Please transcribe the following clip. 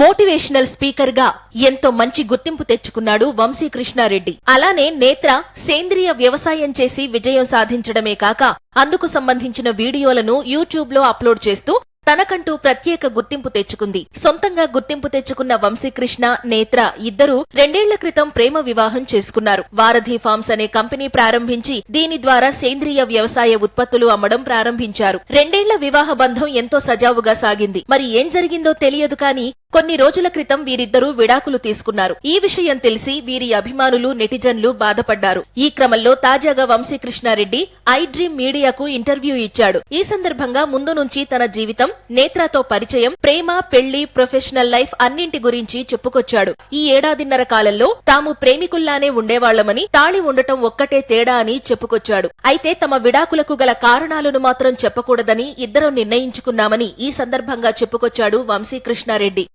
Motivational స్పీకర్గా ఎంతో మంచి గుర్తింపు తెచ్చుకున్నాడు వంశీకృష్ణారెడ్డి. అలానే నేత్ర సేంద్రియ వ్యవసాయం చేసి విజయం సాధించడమే కాక అందుకు సంబంధించిన వీడియోలను యూట్యూబ్లో అప్లోడ్ చేస్తూ తనకంటూ ప్రత్యేక గుర్తింపు తెచ్చుకుంది. సొంతంగా గుర్తింపు తెచ్చుకున్న వంశీకృష్ణ నేత్ర ఇద్దరూ రెండేళ్ళ క్రితం ప్రేమ వివాహం చేసుకున్నారు. వారధి ఫార్మ్స్ అనే కంపెనీ ప్రారంభించి దీని ద్వారా సేంద్రియ వ్యవసాయ ఉత్పత్తులు అమ్మడం ప్రారంభించారు. రెండేళ్ళ వివాహ బంధం ఎంతో సజావుగా సాగింది. మరి ఏం జరిగిందో తెలియదు కానీ కొన్ని రోజుల క్రితం వీరిద్దరూ విడాకులు తీసుకున్నారు. ఈ విషయం తెలిసి వీరి అభిమానులు నెటిజన్లు బాధపడ్డారు. ఈ క్రమంలో తాజాగా వంశీకృష్ణారెడ్డి ఐ డ్రీమ్ మీడియాకు ఇంటర్వ్యూ ఇచ్చాడు. ఈ సందర్భంగా ముందు నుంచి తన జీవితం నేత్రతో పరిచయం ప్రేమ పెళ్ళి ప్రొఫెషనల్ లైఫ్ అన్నింటి గురించి చెప్పుకొచ్చాడు. ఈ ఏడాదిన్నర కాలంలో తాము ప్రేమికుల్లానే ఉండేవాళ్ళమని తాళి ఉండటం ఒక్కటే తేడా అని చెప్పుకొచ్చాడు. అయితే తమ విడాకులకు గల కారణాలను మాత్రం చెప్పకూడదని ఇద్దరం నిర్ణయించుకున్నామని ఈ సందర్భంగా చెప్పుకొచ్చాడు వంశీకృష్ణారెడ్డి.